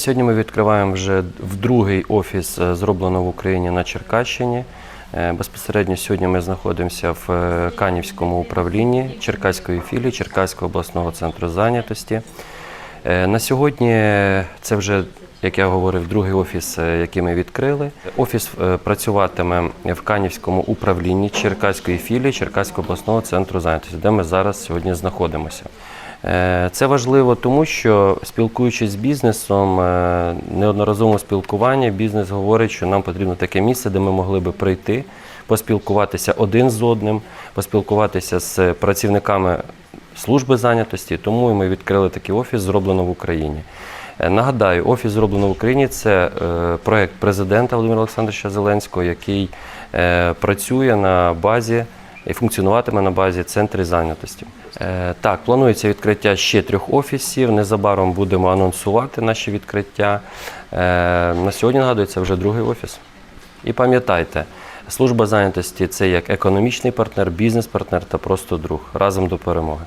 Сьогодні ми відкриваємо вже в другий офіс, е, зроблено в Україні на Черкащині. Е, Безпосередньо сьогодні ми знаходимося в е, Канівському управлінні Черкаської філії Черкаського обласного центру зайнятості. Е, На сьогодні це вже, як я говорив, другий офіс, е, який ми відкрили. Офіс е, працюватиме в Канівському управлінні Черкаської філії Черкаського обласного центру зайнятості, де ми зараз сьогодні знаходимося. Це важливо, тому що спілкуючись з бізнесом, неодноразовому спілкуванні, бізнес говорить, що нам потрібно таке місце, де ми могли би прийти, поспілкуватися один з одним, поспілкуватися з працівниками служби зайнятості. Тому ми відкрили такий офіс, зроблено в Україні. Е, Нагадаю, офіс зроблено в Україні це е, проект президента Володимира Олександровича Зеленського, який е, працює на базі і функціонуватиме на базі центрів зайнятості. Так, планується відкриття ще трьох офісів. Незабаром будемо анонсувати наші відкриття. На сьогодні нагадую, це вже другий офіс. І пам'ятайте, служба зайнятості це як економічний партнер, бізнес-партнер та просто друг разом до перемоги.